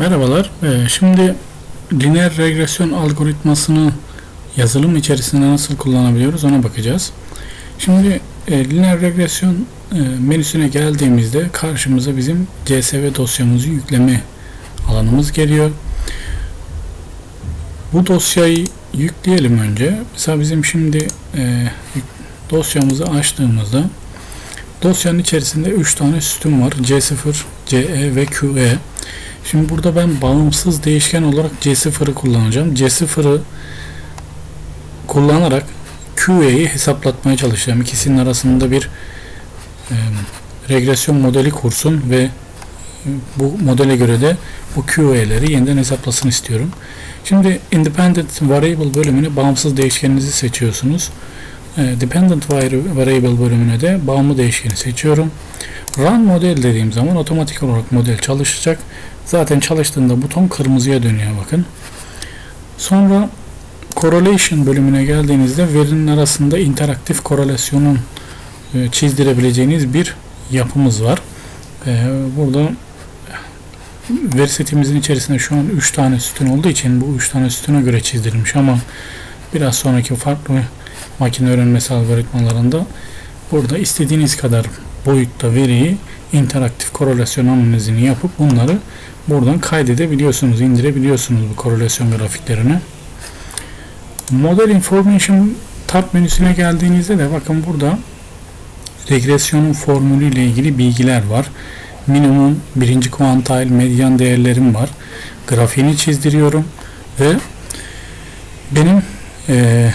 Merhabalar. Ee, Şimdi lineer regresyon algoritmasını yazılım içerisinde nasıl kullanabiliyoruz ona bakacağız. Şimdi e, lineer regresyon e, menüsüne geldiğimizde karşımıza bizim CSV dosyamızı yükleme alanımız geliyor. Bu dosyayı yükleyelim önce. Mesela bizim şimdi e, dosyamızı açtığımızda dosyanın içerisinde 3 tane sütun var. C0, CE ve QE. Şimdi burada ben bağımsız değişken olarak C0'ı kullanacağım. C0'ı kullanarak QE'yi hesaplatmaya çalışacağım. İkisinin arasında bir e, regresyon modeli kursun ve bu modele göre de bu QE'leri yeniden hesaplasın istiyorum. Şimdi Independent Variable bölümüne bağımsız değişkeninizi seçiyorsunuz. E, Dependent vari- Variable bölümüne de bağımlı değişkeni seçiyorum. Run model dediğim zaman otomatik olarak model çalışacak. Zaten çalıştığında buton kırmızıya dönüyor bakın. Sonra correlation bölümüne geldiğinizde verinin arasında interaktif korelasyonun e, çizdirebileceğiniz bir yapımız var. E, burada veri setimizin içerisinde şu an 3 tane sütun olduğu için bu 3 tane sütuna göre çizdirilmiş ama biraz sonraki farklı makine öğrenmesi algoritmalarında burada istediğiniz kadar boyutta veriyi interaktif korelasyon analizini yapıp bunları buradan kaydedebiliyorsunuz, indirebiliyorsunuz bu korelasyon grafiklerini. Model Information tab menüsüne geldiğinizde de bakın burada regresyonun formülü ile ilgili bilgiler var. Minimum, birinci kuantil, medyan değerlerim var. Grafiğini çizdiriyorum ve benim eee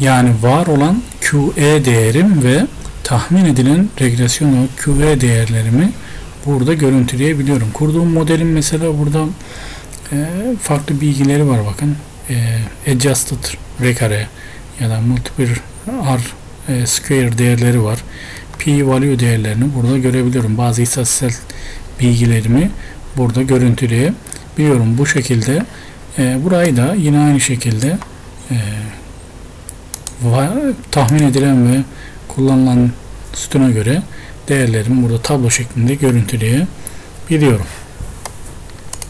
yani var olan QE değerim ve tahmin edilen regresyon o QE değerlerimi burada görüntüleyebiliyorum. Kurduğum modelin mesela burada e, farklı bilgileri var bakın. E, adjusted rekare ya da multiple R e, square değerleri var. P value değerlerini burada görebiliyorum. Bazı istatistiksel bilgilerimi burada görüntüleyebiliyorum. Bu şekilde e, burayı da yine aynı şekilde e, tahmin edilen ve kullanılan sütuna göre değerlerimi burada tablo şeklinde görüntüleyebiliyorum.